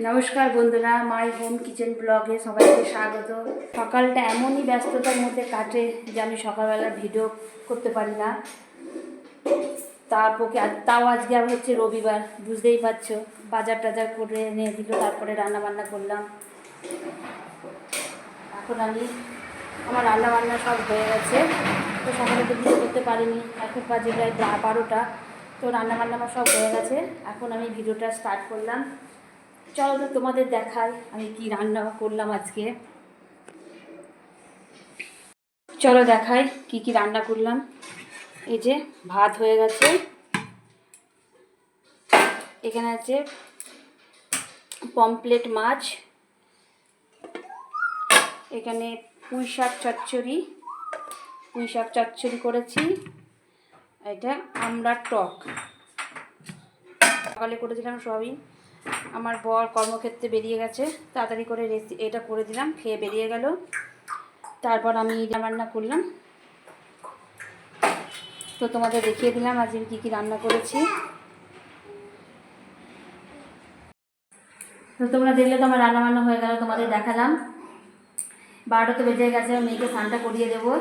নমস্কার বন্ধুরা my home kitchen ব্লগে সবাইকে স্বাগত। সকালটা এমনই ব্যস্ততার মধ্যে কাটে যে আমি সকালবেলা ভিডিও করতে পারি না। তারপরে তাও আজকে আবার হচ্ছে রবিবার, বুঝতেই পারছ। বাজার টাজার করে এনে দিল, তারপরে রান্না বান্না করলাম। এখন আমি আমার রান্না বান্না সব হয়ে গেছে। তো সকালে তো ভিডিও করতে পারিনি। এখন বাজে প্রায় বারোটা। তো রান্না বান্না আমার সব হয়ে গেছে। এখন আমি ভিডিওটা স্টার্ট করলাম। চলো তো তোমাদের দেখাই আমি কি রান্না করলাম আজকে। চলো দেখাই কি কি রান্না করলাম। এই যে ভাত হয়ে গেছে। এখানে আছে পমপ্লেট মাছ। এখানে পুঁই শাক চচ্চড়ি। পুঁই শাক চচ্চড়ি করেছি। এটা আমরা টক। সকালে করেছিলাম সবই আমার বর কর্মক্ষেত্রে বেরিয়ে গেছে, তাড়াতাড়ি করে রেসি এটা করে দিলাম, খেয়ে বেরিয়ে গেল। তারপর আমি রান্না করলাম। তো তোমাদের দেখিয়ে দিলাম আজকে কী কী রান্না করেছি। তো তোমরা দেখলে তো আমার রান্না বান্না হয়ে গেল, তোমাদের দেখালাম। বারোটা তো বেজে গেছে, মেয়েকে স্নানটা করিয়ে দেবো।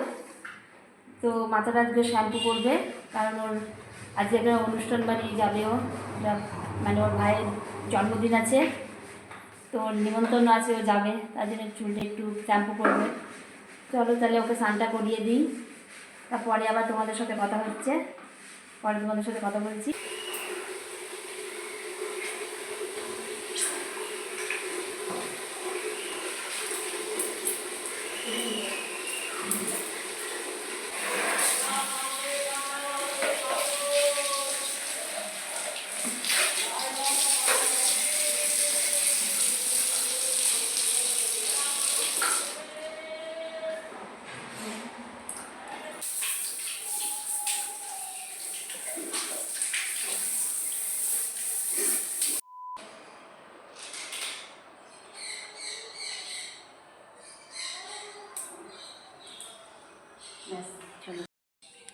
তো মাথাটা আজকে শ্যাম্পু করবে, কারণ ওর আজকে একটা অনুষ্ঠান বাড়ি যাবে ও। একটা মানে ওর ভাইয়ের জন্মদিন আছে, তো ওর নিমন্ত্রণ আছে, ও যাবে, তার জন্য চুলটা একটু শ্যাম্পু করবে। চলো তাহলে ওকে স্নানটা করিয়ে দিই, তারপরে আবার তোমাদের সাথে কথা হচ্ছে, পরে তোমাদের সাথে কথা বলছি।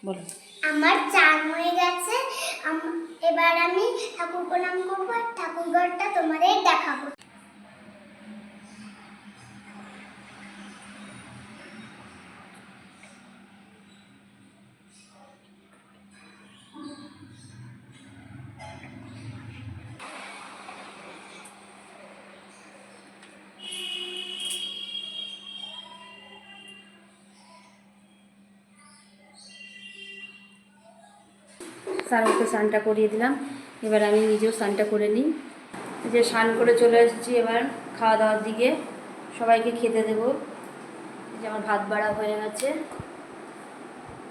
বলো আমার চান হয়ে গেছে। এবার আমি ঠাকুর প্রণাম করব ঠাকুর ঘরটা তোমাদের দেখাবো। স্নান ওকে স্নানটা করিয়ে দিলাম। এবার আমি নিজেও স্নানটা করে নিই। যে স্নান করে চলে এসেছি এবার খাওয়া দাওয়ার দিকে। সবাইকে খেতে দেবো। যে আমার ভাত বাড়া হয়ে গেছে।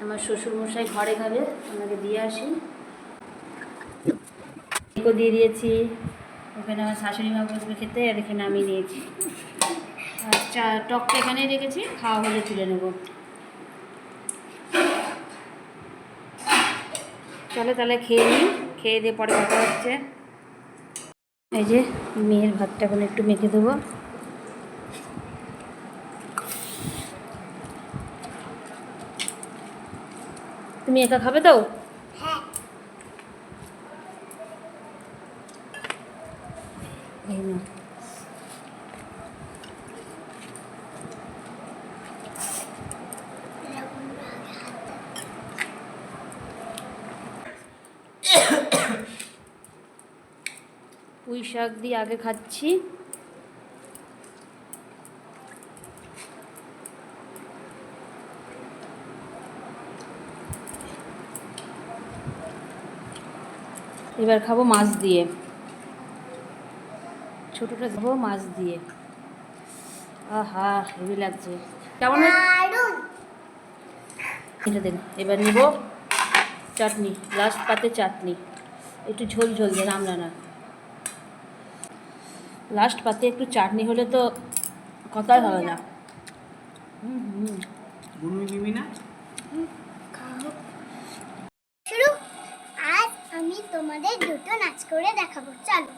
আমার শ্বশুরমশাই ঘরে খাবে ওনাকে দিয়ে আসি। দিয়ে দিয়েছি। ওখানে আমার শাশুড়ি মা বসবে খেতে, আর এখানে আমি নিয়েছি। চা টকটা এখানেই রেখেছি, খাওয়া হলে তুলে নেব। চলো তাহলে খেয়ে নিই। খেয়ে দিয়ে পরে কথা হচ্ছে। এই যে মেয়ের ভাতটা এখন একটু মেখে দেবো। তুমি একা খাবে তো? হ্যাঁ। এই নাও। পুঁই শাক দিয়ে আগে খাচ্ছি। এবার খাব মাছ দিয়ে। ছোটোটা খাব মাছ দিয়ে। আহা হেভি লাগছে। কেমন এটা দেন এবার নিব চাটনি লাস্ট পাতে চাটনি। একটু ঝোল ঝোল আমরা না লাস্ট পাতে একটু চাটনি হলে তো কথাই হবে না। শুরু। আজ আমি তোমাদের দুটো নাচ করে দেখাবো। চলো।